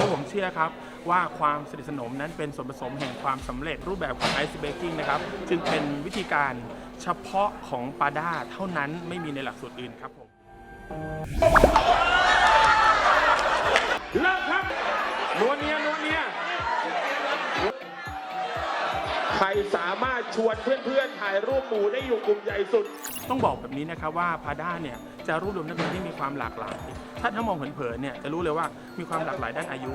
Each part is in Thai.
เพราะผมเชื่อครับว่าความสนิทสนมนั้นเป็นส่วนผสมแห่งความสำเร็จรูปแบบของไอซ์เบกกิ้งนะครับจึงเป็นวิธีการเฉพาะของปาด้าเท่านั้นไม่มีในหลักสูตรอื่นครับผมเลิกครับนวลเนียนวลเนียใครสามารถชวนเพื่อนๆถ่ายรูปหมู่ได้อยู่กลุ่มใหญ่สุด ต้องบอกแบบนี้นะครับว่าพาด้าเนี่ย จะรวบรวมนักเรียนที่มีความหลากหลาย ถ้าถ้ามองเผินๆเนี่ยจะรู้เลยว่ามีความหลากหลายด้านอายุ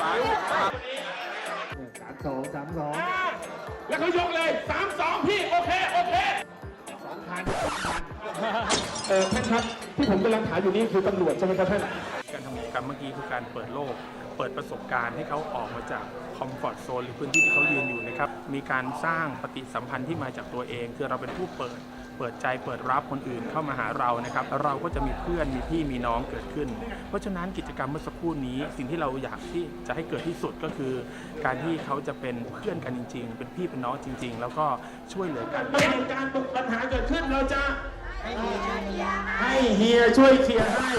สามสองสามสองแล้วเขายกเลย3 2พี่โอเคโอเคสองพันเออท่านครับที่ผมกำลังถามอยู่นี่คือตำรวจใช่ไหมครับท่านการทำกิจกรรมเมื่อกี้คือการเปิดโลกเปิดประสบการณ์ให้เขาออกมาจากคอมฟอร์ทโซนหรือพื้นที่ที่เขายืนอยู่นะครับ มีการสร้างปฏิสัมพันธ์ที่มาจากตัวเอง คือเราเป็นผู้เปิด เปิดใจเปิดรับคนอื่นเข้ามาหาเรานะครับเราก็จะมีเพื่อนมีพี่มีน้องเกิดขึ้น เพราะฉะนั้นกิจกรรมเมื่อสักครู่นี้ สิ่งที่เราอยากที่จะให้เกิดที่สุดก็คือ การที่เขาจะเป็นเพื่อนกันจริง ๆ เป็นพี่เป็นน้องจริง ๆ แล้วก็ช่วยเหลือกันเมื่อเหตุการณ์ปัญหาเกิดขึ้นเราจะ เฮียช่วยเคลียร์ให้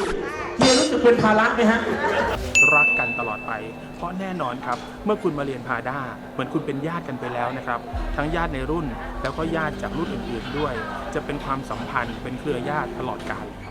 เฮียรู้สึกเป็นภาระไหมฮะ รักกันตลอดไป เพราะแน่นอนครับ เมื่อคุณมาเรียนพาด้าเหมือนคุณเป็นญาติกันไปแล้วนะครับ ทั้งญาติในรุ่นแล้วก็ญาติจากรุ่นอื่นๆด้วย จะเป็นความสัมพันธ์เป็นเครือญาติตลอดกาลครับ